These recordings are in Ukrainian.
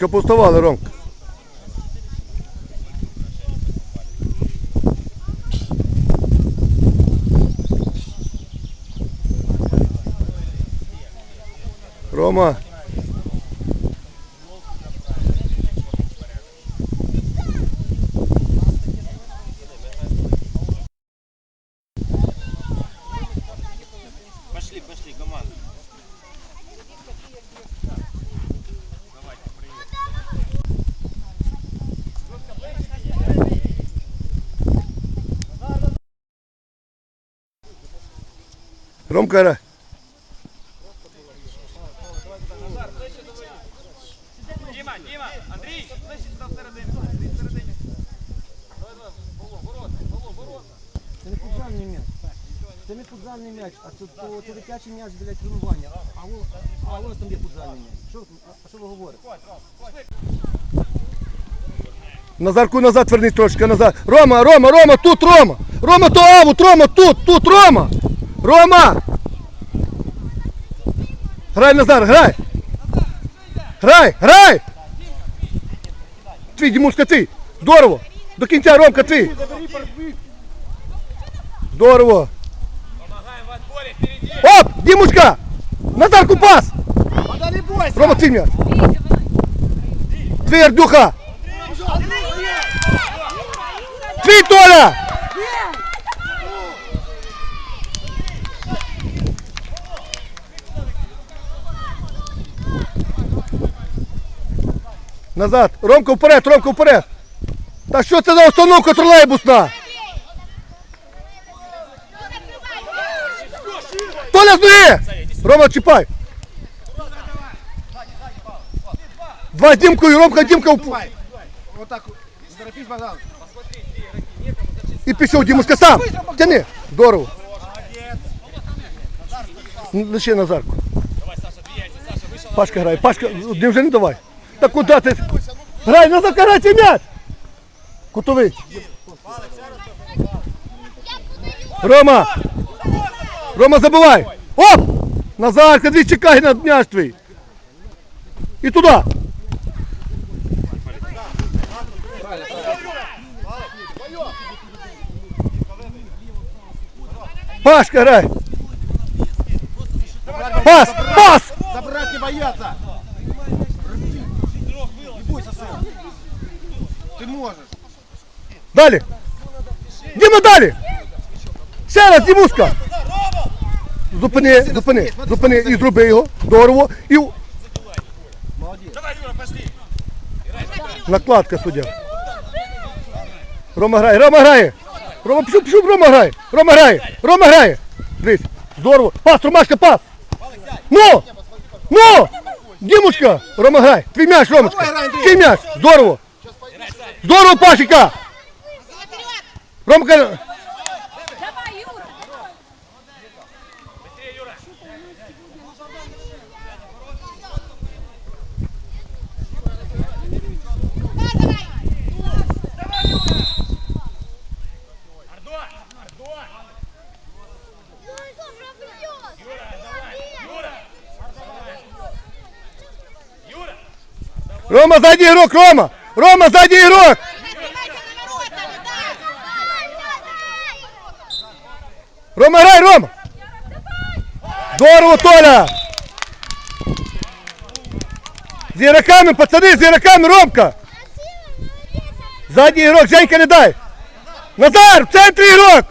Ромушка, поставали, Ромка. Рома. Ромка. Діма, Діма, Андрій, ближче сюди всередині. Давай, давай, Павло, ворота, Павло, ворота. Це не футзальний м'яч. Це не футзальний м'яч, а це, то, це дитячий м'яч для тренування. А, ось там є футзальний м'яч. Що, а що ви говорите? Назарку назад вернись трошки назад. Рома, Рома, Рома, тут Рома. Рома, то авут, Рома, тут, тут Рома. Рома. Грай, Назар, грай. Грай, грай. Твій, Дімушка, твій. Здорово. До кінця, Ромка, твій. Здорово. Оп, Дімушка. Назарку пас. Вода не! Рома, твій м'яч. Твій, Ардюха. Твій, Толя. Назад. Ромка вперед, Ромка вперед. Та що це за установка тролейбусна? Толя з! Рома, чіпай. Два з Дімкою, Ромка, Дімка. в- Вот так, торопись, Богдан. І пішов Дімушка сам. Тяни. Здорово. Лише Назарку. Пашка грає. Пашка, не давай. Та куди ти? Грай, Назар, грай цей м'яч. Кутовий. Рома! Рома, забивай! Оп! Назар, ходи, чекай на м'яч твій. І туди. Пашка, грай. Пас! Пас! Забрать не бояться! Не бойся, сын! Ты можешь! Далі! Діма, далі! Ще раз, Дімуська! Зупини, зупини, зупини і зроби його. Здорово. І Давай, Юра, пошли. накладка суддя. Рома грає, Рома грає! Рома, пішов, пішов, Рома грає! Рома грає! Рома грає! Дивись, здорово! Пас, Ромашка, пас! Ну! Ну! Дімушка! Рома грає! Твій м'яч, Ромочка! Твій м'яч! Здорово! Здорово, Пашика! Ромка! Давай, Юра! Быстрее, Юра. Ардо, Ардо. Юра, давай. Юра. Юра. Рома, сзади игрок, Рома! Рома, сзади игрок! Рома, грай, Рома! Здорово, Толя! З ігроками, пацани, з ігроками, Ромка! Задній ігрок, Женька, не дай! Назар, в центрі ігрок!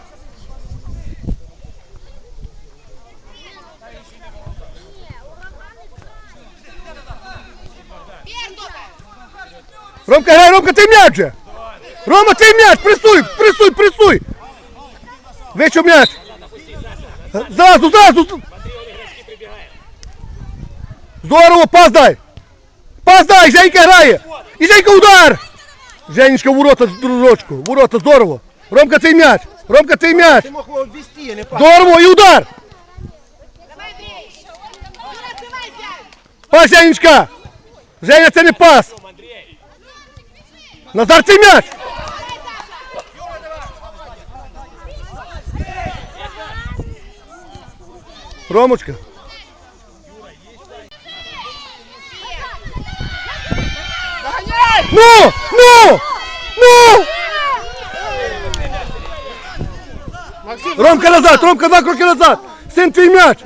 Ромка, грай, Ромка, ти м'яч же! Рома, ти м'яч! Пресуй, пресуй, пресуй! Вичу м'яч! Зразу, зразу! Здорово, пас дай! Пас дай, Женька грає! І Женька удар! Женечка, ворота, дружочку, ворота, здорово! Ромка, цей м'яч! Ромка, м'яч! Ти пас. Здорово, і удар! Пас, Женечка! Женя, це не пас! Назар, цей м'яч! Ромочка. Ну! Ну! Ну! Ромка назад! Ромка два кроки назад! Син твій м'яч!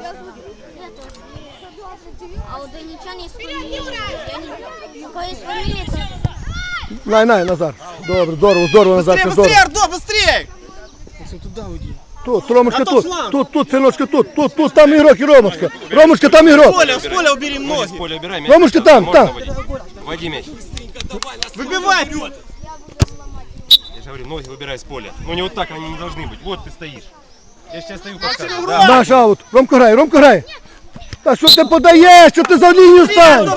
А у Деничан есть фамилия. Я не... То- Най, най, Назар. Добре, здорово, здорово, Назар, це Быстрее, здорово. быстрее, Ардо, быстрее! Максим, туди уйди. Тут, Ромочка, На тот тут, фланг. тут, тут, синочка, тут, тут, тут, там ігрок і Ромочка. Ромочка, там ігрок. Поля, с поля убери Ноги ноги. с поля убирай, мяч. Ромушка, там, Можно там. водить. Води мяч. Выбивай! Я же говорю, ноги выбирай с поля. Ну не вот так они не должны быть. Вот ты стоишь. Я сейчас стою Максим, подсказываю. играй! Да. Наш аут. Ромко грає, Ромко грає. Та що ти подаєш? Що ти за лінію Ардо, стань?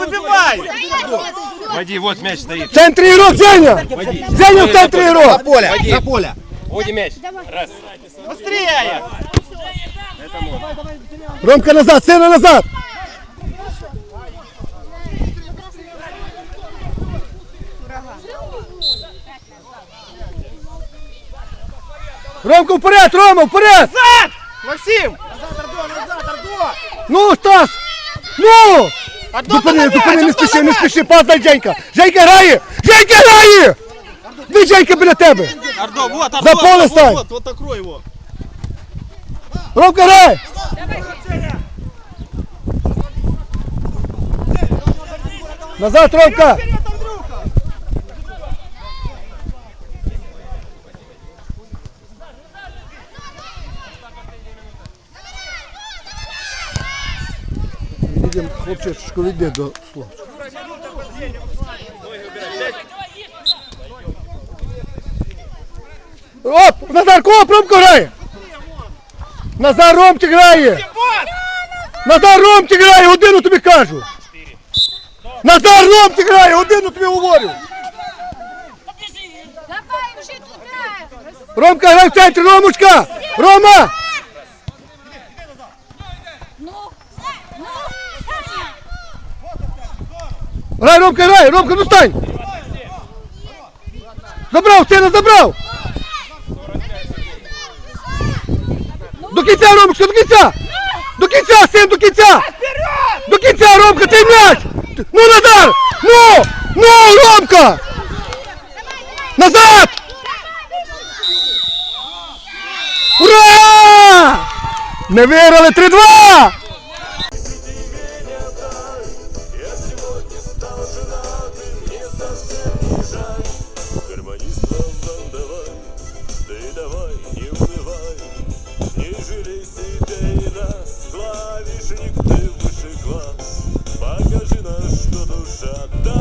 выбивай! Води, вот мяч стоит. В центрі ігрок, Женя! Женя в центрі ігрок! поля, на поля. Води мяч. Раз. Быстрее! Ромка назад, сина назад! Ромка вперед, Рома, вперед! Назад! Максим! Назад, Ардо, назад, Ардо! Ну, Стас! Ну! Зупини, зупини, не спіши, не спіши, падай, Женька! Женька грає! Женька грає! Дві Женька біля тебе! Ардо, вот, Ардо, За поле вот, стань! вот, вот, открой его. Ромка грає! Назад, Ромка! Відійдемо, хлопчичко, відійди до слова. Оп! Назар, коп, Ромко грає! Назар Ромчик грає! Назар Ромчик грає, годину тобі кажу! Назар Ромчик грає, годину тобі говорю! Ромка грає в центрі, Ромочка! Рома! Ну, ну. Грай, Ромка, грай! Ромка, ну стань! Забрав, сина, забрав! До кінця, Ромочка, до кінця! До кінця, син, до кінця! До кінця, Ромка, цей м'яч! Ну, Назар! Ну! Ну, Ромка! Назад! Ура! Не виграли 3-2! На что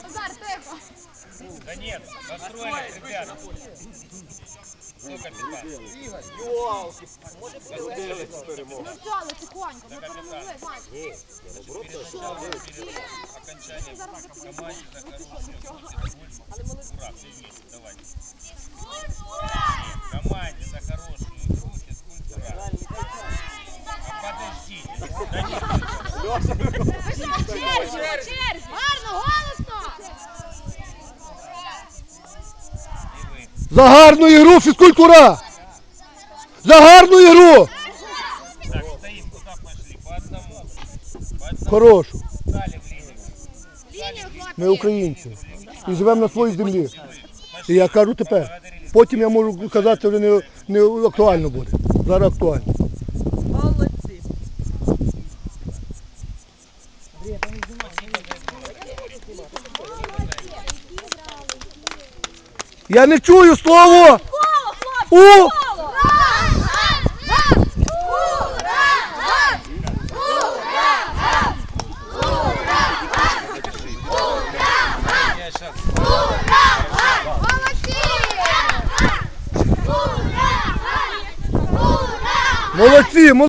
Назар, тэп! Да нет, застроили, ребята. Сколько ты Ёлки. Ну ждали тихонько, ми перемогли, Вань. Окончание зараз команді за хороший. Команді за хороший. За гарну ігру, фізкультура! За гарну ігру! Хорошу. Ми українці. І живемо на своїй землі. І я кажу тепер. Потім я можу казати, вже не, не актуально буде. Зараз актуально. Молодці. Я не чую слово. У. Молодці.